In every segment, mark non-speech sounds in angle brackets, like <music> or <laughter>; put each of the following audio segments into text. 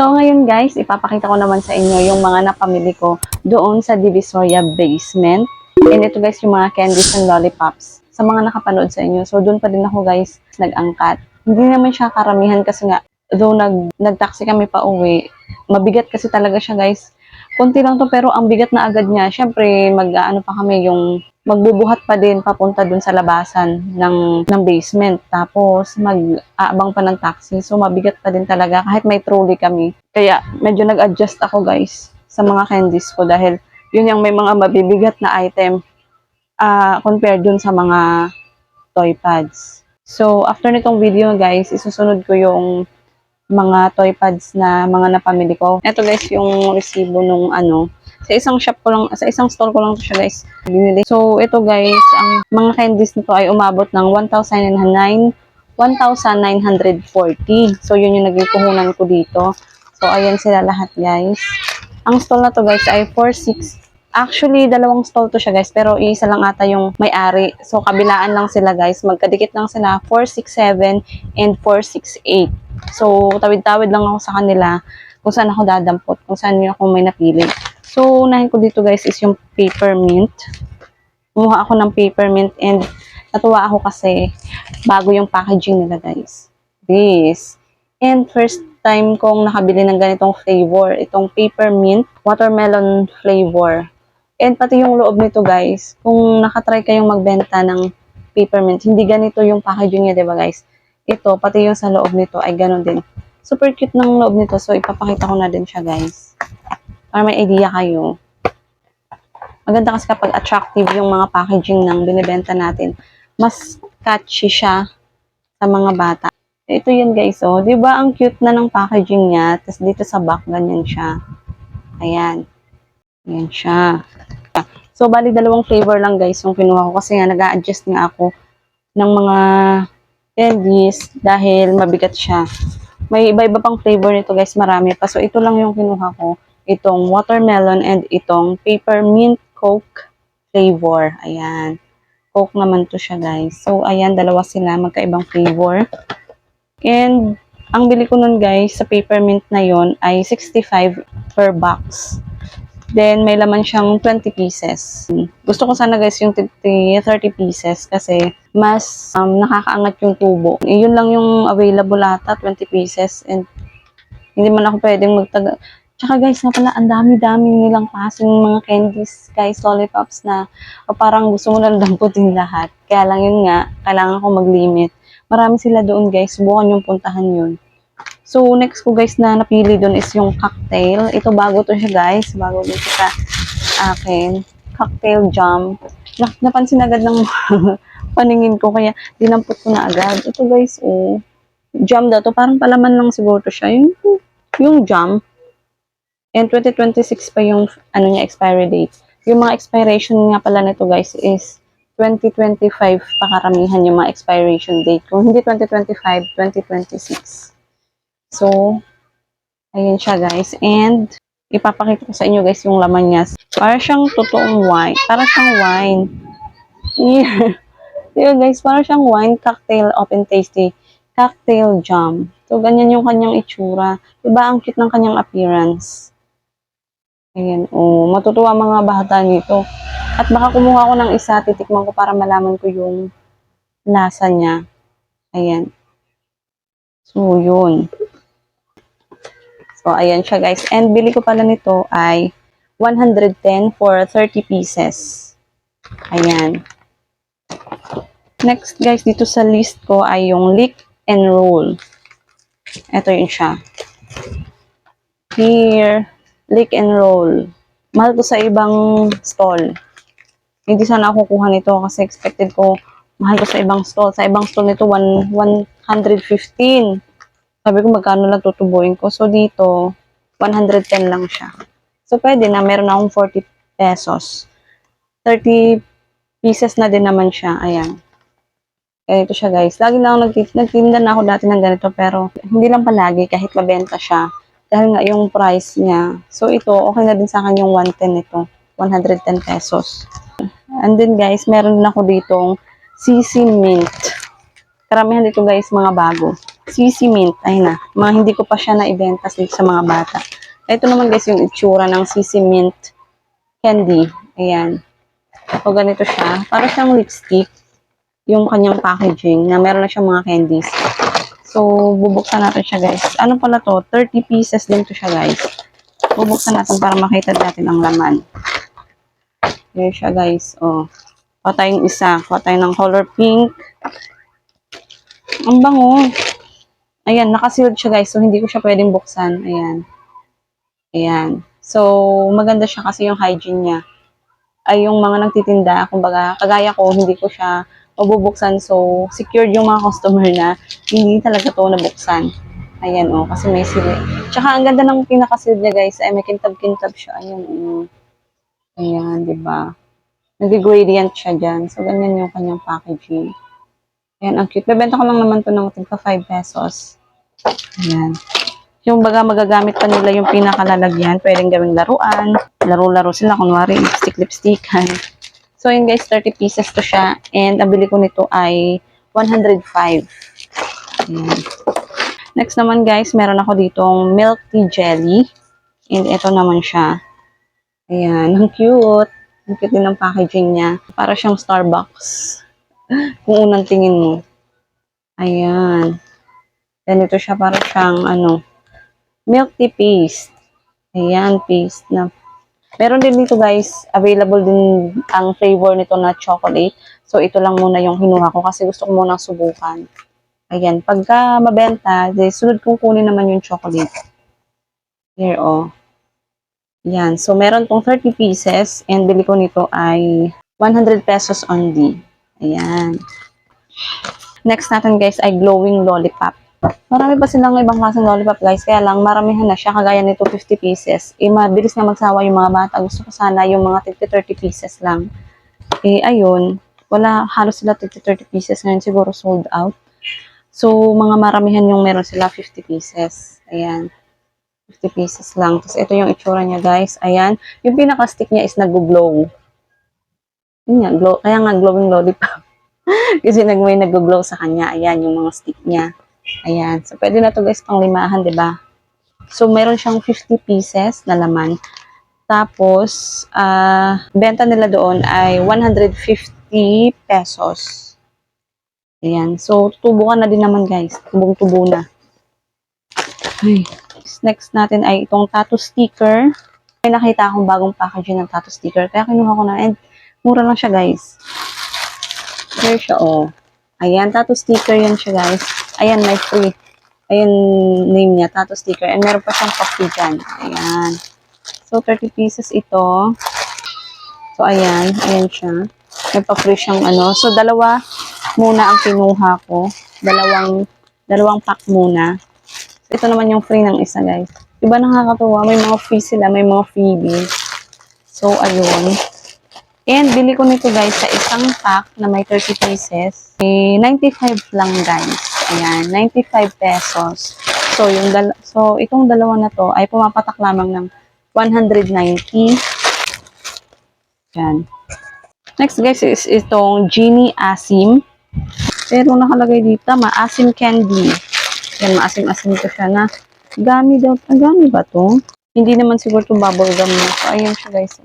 So ngayon guys, ipapakita ko naman sa inyo yung mga napamili ko doon sa Divisoria Basement. And ito guys yung mga candies and lollipops sa mga nakapanood sa inyo. So doon pa din ako guys nag-angkat. Hindi naman siya karamihan kasi nga though nag nagtaxi kami pa uwi, mabigat kasi talaga siya guys. Kunti lang to pero ang bigat na agad niya. Syempre mag ano pa kami yung magbubuhat pa din papunta dun sa labasan ng, ng basement. Tapos, mag-aabang pa ng taxi. So, mabigat pa din talaga kahit may trolley kami. Kaya, medyo nag-adjust ako guys sa mga candies ko dahil yun yung may mga mabibigat na item ah compared dun sa mga toy pads. So, after nitong video guys, isusunod ko yung mga toy pads na mga napamili ko. Ito guys, yung resibo nung ano, sa isang shop ko lang, sa isang store ko lang to siya guys. So, ito guys, ang mga candies nito ay umabot ng 1,909 1,940. So, yun yung naging puhunan ko dito. So, ayan sila lahat guys. Ang stall na to guys ay 46 Actually, dalawang stall to siya guys, pero isa lang ata yung may-ari. So, kabilaan lang sila guys. Magkadikit lang sila, 467 and 468. So, tawid-tawid lang ako sa kanila kung saan ako dadampot, kung saan yun ako may napili. So, unahin ko dito guys is yung peppermint. Kumuha ako ng peppermint and natuwa ako kasi bago yung packaging nila guys. This. And first time kong nakabili ng ganitong flavor. Itong peppermint watermelon flavor. And pati yung loob nito guys, kung nakatry kayong magbenta ng peppermint, hindi ganito yung packaging niya, ba guys? Ito, pati yung sa loob nito ay ganun din. Super cute ng loob nito, so ipapakita ko na din siya guys. Para may idea kayo. Maganda kasi kapag attractive yung mga packaging ng binibenta natin. Mas catchy siya sa mga bata. Ito yun guys, oh. Di ba ang cute na ng packaging niya? Tapos dito sa back, ganyan siya. Ayan. Ayan siya. So, bali dalawang flavor lang guys yung kinuha ko kasi nga nag adjust nga ako ng mga candies dahil mabigat siya. May iba-iba pang flavor nito guys, marami pa. So, ito lang yung kinuha ko. Itong watermelon and itong peppermint coke flavor. Ayan. Coke naman to siya guys. So, ayan, dalawa sila, magkaibang flavor. And, ang bili ko nun guys, sa peppermint na yon ay 65 per box. Then, may laman siyang 20 pieces. Gusto ko sana guys yung 30 pieces kasi mas um, nakakaangat yung tubo. Yun lang yung available ata, 20 pieces. And hindi man ako pwedeng magtaga. Tsaka guys, nga pala, ang dami-dami nilang klaseng mga candies, guys, lollipops na o parang gusto mo lang damputin lahat. Kaya lang yun nga, kailangan ko mag-limit. Marami sila doon guys, subukan yung puntahan yun. So, next ko guys na napili doon is yung cocktail. Ito bago to siya guys. Bago siya sa akin. Cocktail jam. Na napansin agad ng <laughs> paningin ko kaya dinampot ko na agad. Ito guys, oh. Jam daw to. Parang palaman lang siguro to siya. Yung, yung jam. And 2026 pa yung ano niya expiry date. Yung mga expiration nga pala nito guys is 2025 pa karamihan yung mga expiration date. Kung hindi 2025, 2026. So, ayun siya guys. And, ipapakita ko sa inyo guys yung laman niya. Para siyang totoong wine. Para siyang wine. Yeah. Yun <laughs> guys, para siyang wine cocktail open tasty. Cocktail jam. So, ganyan yung kanyang itsura. Diba ang cute ng kanyang appearance? Ayan, oh. Matutuwa mga bata nito. At baka kumuha ko ng isa, titikman ko para malaman ko yung lasa niya. Ayan. So, yun. So, ayan siya guys. And bili ko pala nito ay 110 for 30 pieces. Ayan. Next guys, dito sa list ko ay yung lick and roll. Ito yun siya. Here, lick and roll. Mahal to sa ibang stall. Hindi sana ako kukuha nito kasi expected ko mahal ko sa ibang stall. Sa ibang stall nito, one- 115. Sabi ko magkano lang tutubuin ko. So dito, 110 lang siya. So pwede na, meron akong 40 pesos. 30 pieces na din naman siya. Ayan. Ganito siya guys. Lagi na ako nagtit- nagtinda na ako dati ng ganito pero hindi lang palagi kahit mabenta siya. Dahil nga yung price niya. So ito, okay na din sa akin yung 110 nito. 110 pesos. And then guys, meron din ako ditong CC Mint. Karamihan dito guys, mga bago. CC Mint. Ay na. Mga hindi ko pa siya na-ibenta sa mga bata. Ito naman guys yung itsura ng CC Mint candy. Ayan. So, ganito siya. Para siyang lipstick. Yung kanyang packaging na meron na siyang mga candies. So, bubuksan natin siya guys. Ano pala to? 30 pieces din to siya guys. Bubuksan natin para makita natin ang laman. Here siya guys. Oh. Kuha tayong isa. Kuha tayo ng color pink. Ang bango. Ayan, nakasealed siya guys. So, hindi ko siya pwedeng buksan. Ayan. Ayan. So, maganda siya kasi yung hygiene niya. Ay, yung mga nagtitinda, kumbaga, kagaya ko, hindi ko siya mabubuksan. So, secured yung mga customer na hindi talaga to nabuksan. Ayan, oh, kasi may sili. Tsaka, ang ganda ng pinakasealed niya, guys, ay may kintab-kintab siya. Ayan, oh. Ayan, di ba? Nag-gradient siya dyan. So, ganyan yung kanyang packaging. Ayan, ang cute. Bebenta ko lang naman to ng tigpa 5 pesos. Ayan. Yung baga magagamit pa nila yung pinakalalagyan, pwedeng gawing laruan. Laro-laro sila, kunwari, lipstick-lipstickan. <laughs> So, yun guys, 30 pieces to siya. And, ang bili ko nito ay 105. Ayan. Next naman guys, meron ako ditong milk tea jelly. And ito naman siya. Ayan, ang cute. Ang cute din ng packaging niya. Para siyang Starbucks. <laughs> Kung unang tingin mo. Ayan. Ganito siya para siyang ano, milk tea paste. Ayan, paste na. Meron din dito guys, available din ang flavor nito na chocolate. So ito lang muna yung hinuha ko kasi gusto ko muna subukan. Ayan, pagka mabenta, di, sunod kong kunin naman yung chocolate. Here, oh. Yan. So, meron tong 30 pieces and bili ko nito ay 100 pesos only. Ayan. Next natin guys ay glowing lollipop. Marami pa silang ibang klaseng lollipop guys. Kaya lang maramihan na siya. Kagaya nito 50 pieces. Eh, mabilis na magsawa yung mga bata. Gusto ko sana yung mga 30 pieces lang. Eh, ayun. Wala, halos sila 30 pieces. Ngayon siguro sold out. So, mga maramihan yung meron sila 50 pieces. Ayan. 50 pieces lang. Tapos, ito yung itsura niya, guys. Ayan. Yung pinaka-stick niya is nag-glow. Yun glow. Kaya nga, glowing lollipop. <laughs> Kasi may nag-glow sa kanya. Ayan, yung mga stick niya. Ayan. So, pwede na to guys, pang limahan, ba? So, meron siyang 50 pieces na laman. Tapos, ah, benta nila doon ay 150 pesos. Ayan. So, tubo ka na din naman, guys. Tubong-tubo na. Ay. Next natin ay itong tattoo sticker. May nakita akong bagong packaging ng tattoo sticker. Kaya kinuha ko na. And, mura lang siya, guys. Here siya, oh. Ayan, tattoo sticker yan siya, guys. Ayan, may free. Ayan, name niya, tattoo sticker. And meron pa siyang coffee dyan. Ayan. So, 30 pieces ito. So, ayan. Ayan siya. May pa-free siyang ano. So, dalawa muna ang kinuha ko. Dalawang, dalawang pack muna. So, ito naman yung free ng isa, guys. Diba nakakatuwa? May mga free sila. May mga freebie. So, ayun. And, bili ko nito, guys, sa isang pack na may 30 pieces. Eh, 95 lang, guys. Ayan, 95 pesos. So, yung dal so, itong dalawa na to ay pumapatak lamang ng 190. Yan. Next guys is itong Genie Asim. Pero nakalagay dito, maasim candy. Yan, maasim-asim to siya na. Gami daw. Ang gami ba to? Hindi naman siguro itong bubble gum na. So, ayun siya guys.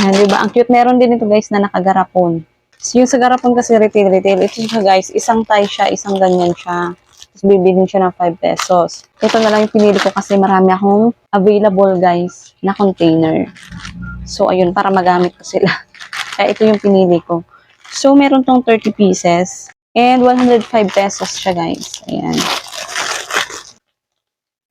Yan, diba? Ang cute. Meron din ito guys na nakagarapon. So, yung sa garapon kasi retail-retail. Ito siya guys. Isang tie siya, isang ganyan siya. Tapos bibilin siya ng 5 pesos. Ito na lang yung pinili ko kasi marami akong available guys na container. So, ayun, para magamit ko sila. <laughs> Kaya ito yung pinili ko. So, meron tong 30 pieces. And 105 pesos siya, guys. Ayan.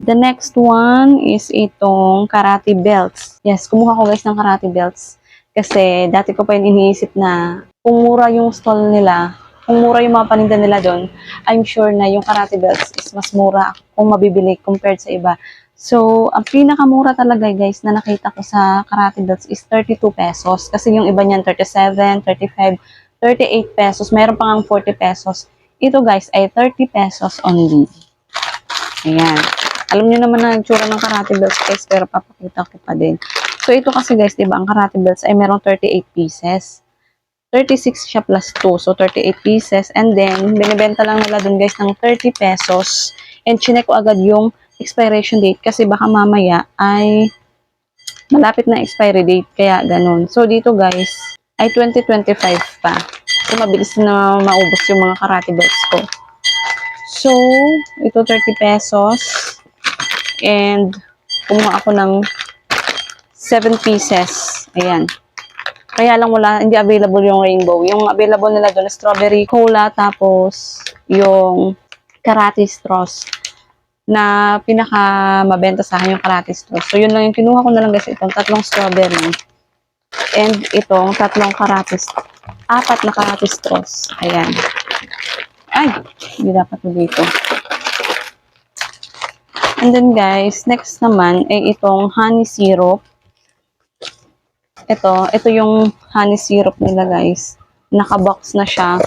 The next one is itong karate belts. Yes, kumuha ko guys ng karate belts. Kasi dati ko pa yung iniisip na kung mura yung stall nila, kung mura yung mga paninda nila doon, I'm sure na yung karate belts is mas mura kung mabibili compared sa iba. So, ang pinakamura talaga guys na nakita ko sa karate belts is 32 pesos. Kasi yung iba niyan 37, 35, 38 pesos. Meron pa nga 40 pesos. Ito guys ay 30 pesos only. Ayan. Alam niyo naman na ang tsura ng karate belts guys, pero papakita ko pa din. So, ito kasi guys, di ba, ang karate belts ay merong 38 pieces. 36 siya plus 2. So, 38 pieces. And then, binibenta lang nila dun guys ng 30 pesos. And chinek ko agad yung expiration date kasi baka mamaya ay malapit na expiry date. Kaya ganun. So, dito guys, ay 2025 pa. So, mabilis na maubos yung mga karate belts ko. So, ito 30 pesos. And, kumuha ako ng 7 pieces. Ayan. Kaya lang wala, hindi available yung rainbow. Yung available nila doon, strawberry cola, tapos yung karate straws na pinaka mabenta sa akin yung karate straws. So, yun lang yung kinuha ko na lang guys, itong tatlong strawberry and itong tatlong karate apat na karate straws. Ayan. Ay, hindi dapat dito. And then guys, next naman ay itong honey syrup. Ito, ito yung honey syrup nila guys. Nakabox na siya.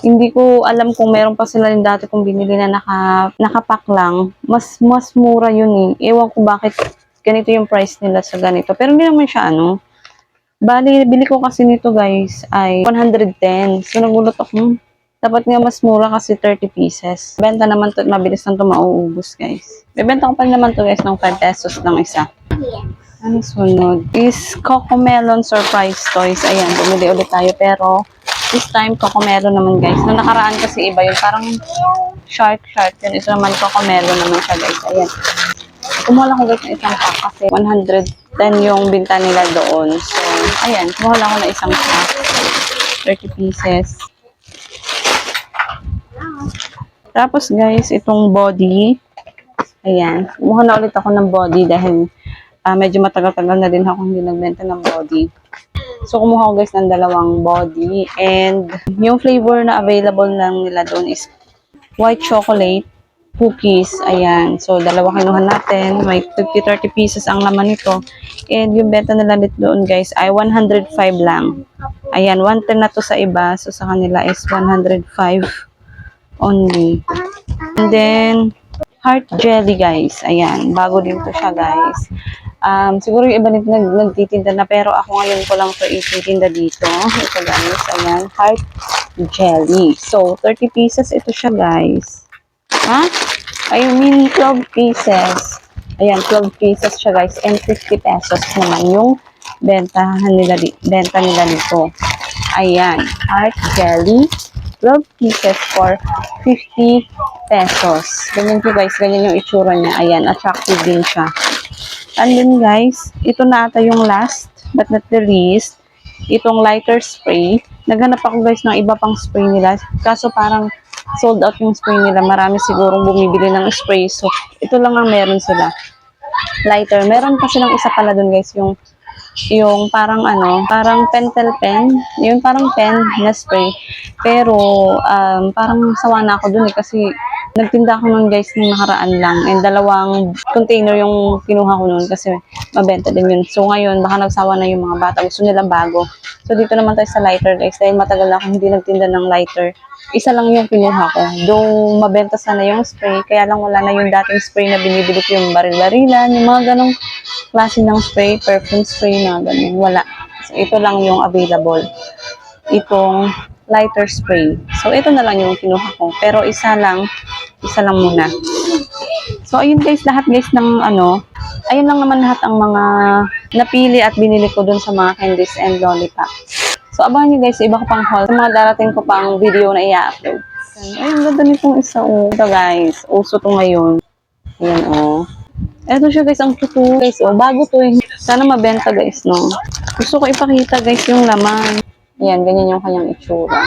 Hindi ko alam kung meron pa sila yung dati kong binili na naka, nakapack lang. Mas, mas mura yun eh. Ewan ko bakit ganito yung price nila sa ganito. Pero hindi naman siya ano. Bali, bili ko kasi nito guys ay 110. So nagulat ako, dapat nga mas mura kasi 30 pieces. Benta naman to, mabilis lang to mauubos guys. Bebenta ko pa naman to guys ng 5 pesos lang isa. Ano sunod? Is Coco Melon Surprise Toys. Ayan, bumili ulit tayo. Pero, this time, Coco Melon naman, guys. Nung nakaraan kasi iba yun. Parang shark, shark. Yun, ito naman, Coco Melon naman siya, guys. Ayan. Kumuha lang ko, guys, ng isang pack kasi 110 yung binta nila doon. So, ayan. Kumuha lang ako ng isang pack. 30 pieces. Tapos, guys, itong body. Ayan. Kumuha na ulit ako ng body dahil ah medyo matagal-tagal na din ako hindi nagbenta ng body. So, kumuha ko guys ng dalawang body. And yung flavor na available lang nila doon is white chocolate cookies. Ayan. So, dalawa kinuha natin. May 50-30 pieces ang laman nito. And yung benta nila dito doon guys ay 105 lang. Ayan, 110 na to sa iba. So, sa kanila is 105 only. And then, heart jelly guys. Ayan, bago din to siya guys. Um, siguro yung iba nito nag, nagtitinda na pero ako ngayon ko lang to ititinda dito. Ito guys, ayan, heart jelly. So, 30 pieces ito siya guys. Ha? I mean, 12 pieces. Ayan, 12 pieces siya guys and 50 pesos naman yung bentahan nila, benta nila dito. Ayan, heart jelly. 12 pieces for 50 pesos. Ganyan po guys, ganyan yung itsura niya. Ayan, attractive din siya. And then guys, ito na ata yung last but not the least, itong lighter spray. Naghanap ako guys ng iba pang spray nila. Kaso parang sold out yung spray nila. Marami sigurong bumibili ng spray. So, ito lang ang meron sila. Lighter. Meron pa silang isa pala dun guys, yung yung parang ano, parang pentel pen, yung parang pen na spray. Pero um, parang sawa na ako dun eh kasi nagtinda ako nun guys nung nakaraan lang and dalawang container yung kinuha ko nun kasi mabenta din yun. So ngayon baka nagsawa na yung mga bata, gusto nila bago. So dito naman tayo sa lighter guys dahil matagal na ako hindi nagtinda ng lighter. Isa lang yung kinuha ko. Though mabenta sana yung spray, kaya lang wala na yung dating spray na binibili ko yung baril-barilan, yung mga ganong klase ng spray, perfume spray na ganun. Wala. So ito lang yung available. Itong lighter spray. So ito na lang yung kinuha ko. Pero isa lang, isa lang muna. So ayun guys, lahat guys ng ano, ayun lang naman lahat ang mga napili at binili ko dun sa mga candies and lollipop. So abangan nyo guys, iba ko pang haul. Sa mga darating ko pang video na i-upload. Ayun, ganda nitong isa oh. Ito guys, uso to ngayon. Ayan oh. Eto siya guys, ang tutu. Guys, oh, bago to eh. Sana mabenta guys, no? Gusto ko ipakita guys yung laman. Ayan, ganyan yung kanyang itsura.